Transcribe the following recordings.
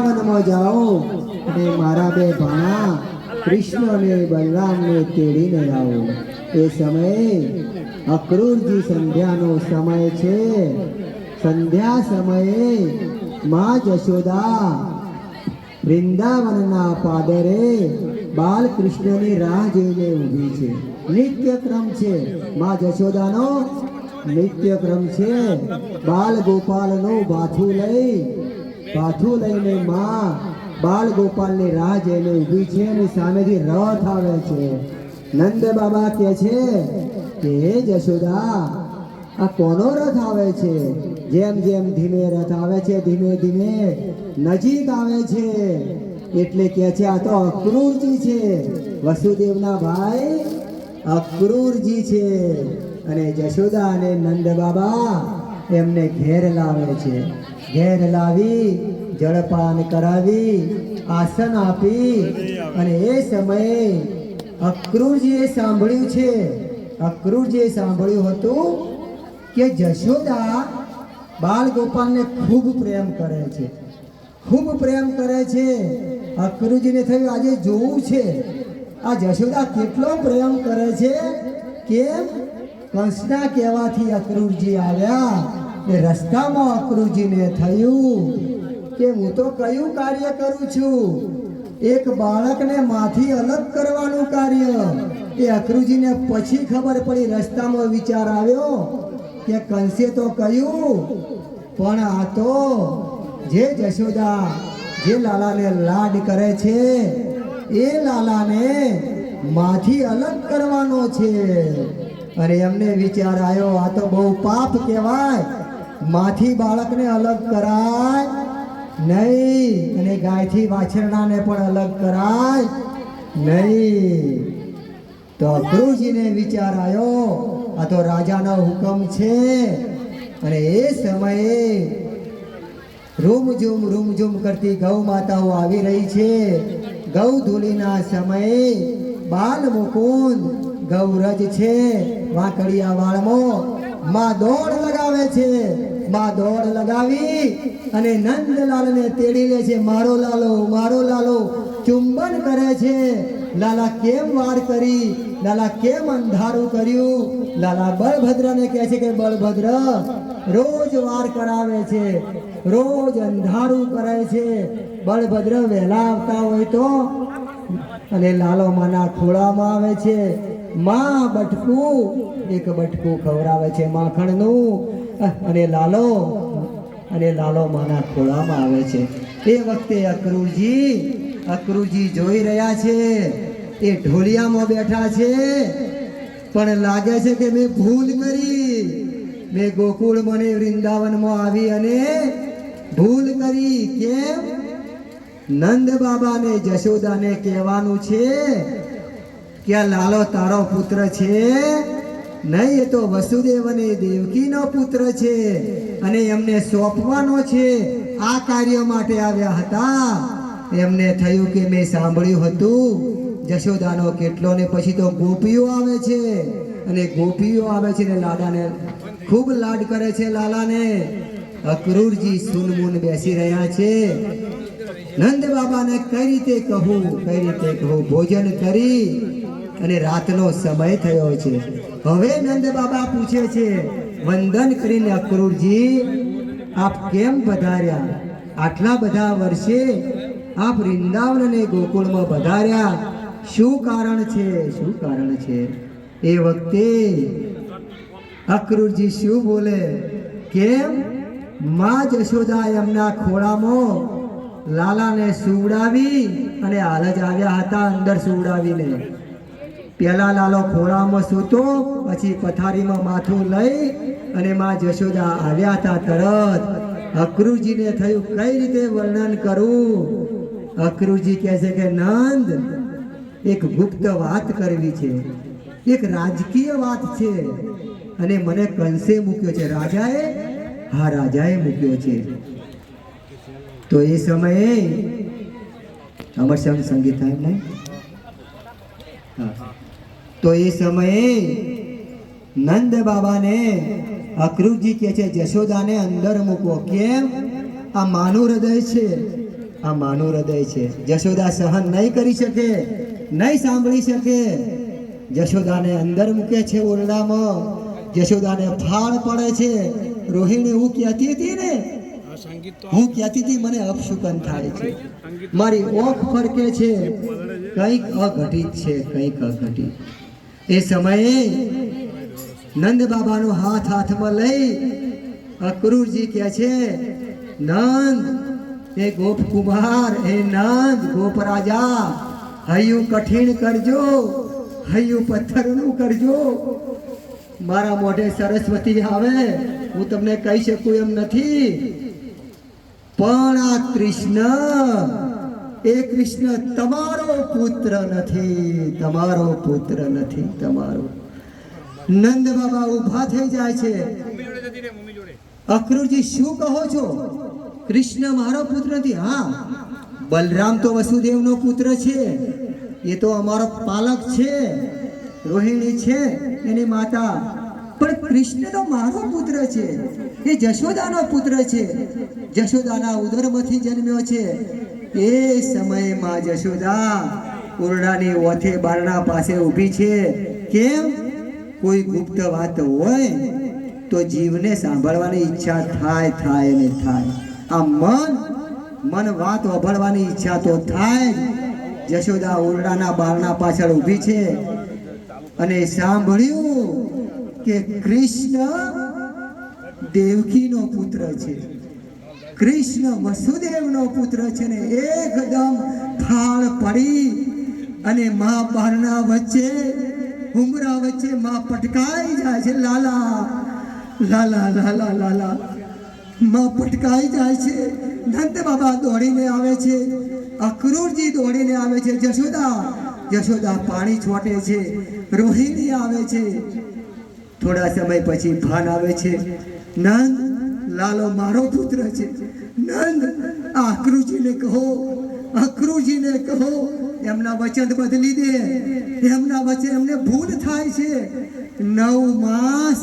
વૃંદાવનમાં જાઓ અને મારા બે ભાણા કૃષ્ણ અને બલરામને તેડીને આવો એ સમયે અક્રૂરજી સંધ્યાનો સમય છે. સંધ્યા સમયે મા જશોદા વૃંદાવનના પાદરે બાલકૃષ્ણની રાહ જોઈને ઊભી છે. નિત્યક્રમ છે. મા જશોદાનો નિત્યક્રમ છે. બાલ ગોપાલનું બાથું લઈ બાથું લઈને માં બાળ ગોપાલ ગોપાલની રાહ જઈને ઊભી છે અને સામેથી રથ આવે છે. નંદ બાબા કહે છે કે જશોદા, આ કોનો રથ આવે છે? જેમ જેમ ધીમે રથ આવે છે, ધીમે ધીમે નજીક આવે છે. એટલે કે છે, આ તો અક્રૂરજી છે. વસુદેવના ભાઈ અક્રૂરજી છે. અને જશોદા અને નંદ બાબા એમને ઘેર લાવે છે. ઘેર લાવી, જળપાન કરાવી, આસન આપી અને એ સમયે અક્રૂરજીએ સાંભળ્યું છે, અક્રૂરજીએ સાંભળ્યું હતું કે જશોદા બાલ ગોપાલને ખૂબ પ્રેમ કરે છે. ખૂબ પ્રેમ કરે છે. અક્રૂરજીને થયું, આજે જોવું છે, આ જશોદા કેટલો પ્રેમ કરે છે? કેમ? કંસના કહેવાથી અક્રૂરજી આવ્યા. એ રસ્તામાં અક્રૂરજીને થયું કે હું તો કયું કાર્ય કરું છું? એક બાળકને માથી અલગ કરવાનું કાર્ય. એ અક્રૂરજીને પછી ખબર પડી, રસ્તામાં વિચાર આવ્યો કે કંસે તો કહ્યું, પણ આ તો જે જશોદા, જે લાલાને લાડ કરે છે, એ લાલાને માથી અલગ કરવાનો છે. અને એમને વિચાર આવ્યો, આ તો બહુ પાપ કહેવાય. માથી બાળકને અલગ કરાય નહીં. અને ગાયથી વાછરડાને પણ અલગ કરાય નહીં. તો અક્રૂરજીને વિચાર આવ્યો, આ તો રાજાનો હુકમ છે. અને એ સમયે રૂમઝૂમ રૂમઝૂમ કરતી ગૌ માતાઓ આવી રહી છે. ગૌ ધૂલીના સમયે બાલ મુકુંદ ગૌરજ છે. વાંકડિયા વાળમાં માં દોડ લગાવે છે. માં દોડ લગાવી અને નંદલાલને તેડી લે છે. મારો લાલો મારો લાલો, ચુંબન કરે છે. લાલા કેમ વાર કરી? લાલા કેમ અંધારું કર્યું? લાલા બળભદ્રને કહે છે કે, બળભદ્ર, રોજ વાર કરાવે છે. રોજ અંધારું કરે છે. બળભદ્ર વહેલા આવતા હોય તો અને લાલો માના ખોળામાં આવે છે. માં બટકું, એક બટકું ખવડાવે છે માખણનું. અને લાલો અને લાલો માના ખોળામાં આવે છે. એ વખતે અક્રૂરજી અક્રૂરજી જોઈ રહ્યા છે. એ ઢોલિયામાં બેઠા છે. પણ લાગે છે કે મેં ભૂલ કરી. મેં ગોકુળ મને વૃંદાવનમાં આવી અને ભૂલ કરી. કેમ? નંદ બાબાને, જશોદાને કહેવાનું છે કે આ લાલો તારો પુત્ર છે. નહીં, એ તો વસુદેવ અને દેવકીનો પુત્ર છે અને એમને સોંપવાનો છે. આ કાર્ય માટે આવ્યા હતા. એમને થયું કે મેં સાંભળ્યું હતું, જશોદાનો કેટલો ને પછી તો ગોપીઓ આવે છે. અને ગોપીઓ આવે છે ને લાડાને ખૂબ લાડ કરે છે લાલાને. અક્રૂરજી સુનમુન બેસી રહ્યા છે. નંદ બાબાને કઈ રીતે કહું? કઈ રીતે કહું? ભોજન કરી. અને રાતનો સમય થયો છે. હવે નંદ બાબા પૂછે છે, વંદન કરીને અક્રૂરજી, આપ કેમ પધાર્યા? આટલા બધા વર્ષે આપ વૃંદાવન અને ગોકુળમાં પધાર્યા. શું કારણ છે? શું કારણ છે? એ વખતે અક્રૂરજી શું બોલે? કેમ? માં જશોદા એમના ખોળામાં લાલાને સુવડાવી અને હાલ જ આવ્યા હતા અંદર સુવડાવીને. પેલા લાલો ખોળામાં સૂતો, પછી પથારીમાં માથું લઈ અને માં જશોદા આવ્યા હતા તરત. અક્રૂરજીને થયું, કઈ રીતે વર્ણન કરું? અક્રુજી કહે છે કે, નંદ, એક ગુપ્ત વાત કરવી છે. એક રાજકીય વાત છે. અને મને કંસે મૂક્યો છે? રાજાએ? હા, રાજાએ મૂક્યો છે. તો એ સમયે અમર સંગ સંગીત થાય નહીં હા. તો એ સમયે નંદ બાબાને અક્રૂરજી કહે છે જશોદાને અંદર મૂકો. કેમ? આ માનું હૃદય છે. આ માનું હૃદય છે. જશોદા સહન નહીં કરી શકે નહીં સાંભળી શકે. જશોદાને અંદર મૂકે છે ઓરડામાં. જશોદાને ફાળ પડે છે. રોહિણી હું કહેતી હતી ને હું કહેતી હતી મને અપશુકન થાય છે. મારી ઓખ ફરકે છે. કંઈક અઘટિત છે કંઈક અઘટિત. એ સમયે નંદ બાબાનો હાથ હાથમાં લઈ અક્રૂરજી કહે છે, નંદ, એ ગોપકુમાર એ નંદ, ગોપ રાજા, હૈયું કઠિન કરજો, હૈયું પથ્થરનું કરજો. મારા મોઢે સરસ્વતી આવે, હું તમને કહી શકું એમ નથી. પણ આ કૃષ્ણ એ કૃષ્ણ, તમારો પુત્ર નથી, તમારો પુત્ર નથી, તમારો. નંદ બાબા ઊભા થઈ જાય છે. અક્રુરજી, શું કહો છો? કૃષ્ણ, મારો પુત્ર નથી. હા, બલરામ તો વસુદેવનો પુત્ર છે. એ તો અમારો પાલક છે, રોહિણી છે, એની માતા. પણ કૃષ્ણ તો મારો પુત્ર છે. એ જશોદાનો પુત્ર છે. જશોદાના ઉદરમાંથી જન્મ્યો છે. એ સમયે માં જશોદા ઓરડાની ઓથે બારણા પાસે ઊભી છે. કેમ? કોઈ ગુપ્ત વાત હોય તો જીવને સાંભળવાની ઈચ્છા થાય થાય ને થાય. આ મન મન વાત વભળવાની ઈચ્છા તો થાય જશોદા ઓરડાના બારણા પાછળ ઊભી છે અને સાંભળ્યું કે કૃષ્ણ દેવકીનો પુત્ર છે. કૃષ્ણ વસુદેવનો પુત્ર છે ને એકદમ થાળ પડી અને મા બારણા વચ્ચે, ઉમરા વચ્ચે માં પટકાઈ જાય છે, લાલા લાલા લાલા લાલા. માં પટકાઈ જાય છે. નંદ બાબા દોડીને આવે છે. અક્રૂરજી દોડીને આવે છે. જશોદા જશોદા પાણી છોટે છે. રોહિણી આવે છે. થોડા સમય પછી ભાન આવે છે. નંદ લાલો મારો પુત્ર છે. નંદ, આ કહો અક્રુજીને કહો, એમના વચન બદલી દે. એમના વચન, એમને ભૂલ થાય છે. નવ માસ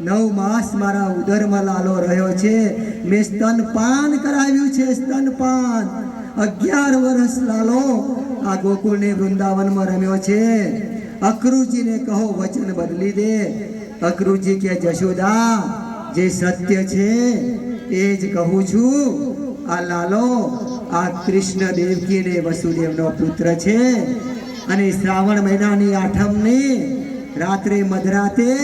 નવ માસ મારા ઉદરમાં લાલો રહ્યો છે. મેં સ્તનપાન કરાવ્યું છે, સ્તનપાન. અગિયાર વર્ષ લાલો આ ગોકુળને વૃંદાવનમાં રમ્યો છે. અક્રુજીને કહો, વચન બદલી દે. અકૃજી કે, જશોદા જે સત્ય છે, એ જ કહું છું. આ લાલો, આ કૃષ્ણ દેવકી ને વસુદેવનો પુત્ર છે. અને શ્રાવણ મહિનાની આઠમને રાત્રે મધરાતે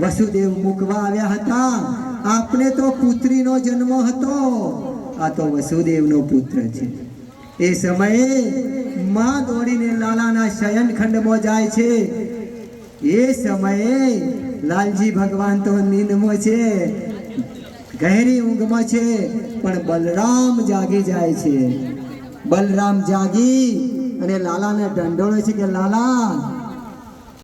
વસુદેવ મૂકવા આવ્યા હતા. આપને તો પુત્રીનો જન્મ હતો. આ તો વસુદેવનો પુત્ર છે. એ સમયે માં દોડીને લાલાના શયનખંડમાં જાય છે. એ સમયે લાલજી ભગવાન તો નીંદમાં છે. ગહેરી ઊંઘમાં છે, પણ બલરામ જાગી જાય છે. બલરામ જાગી અને લાલાને દંડોળે છે કે લાલા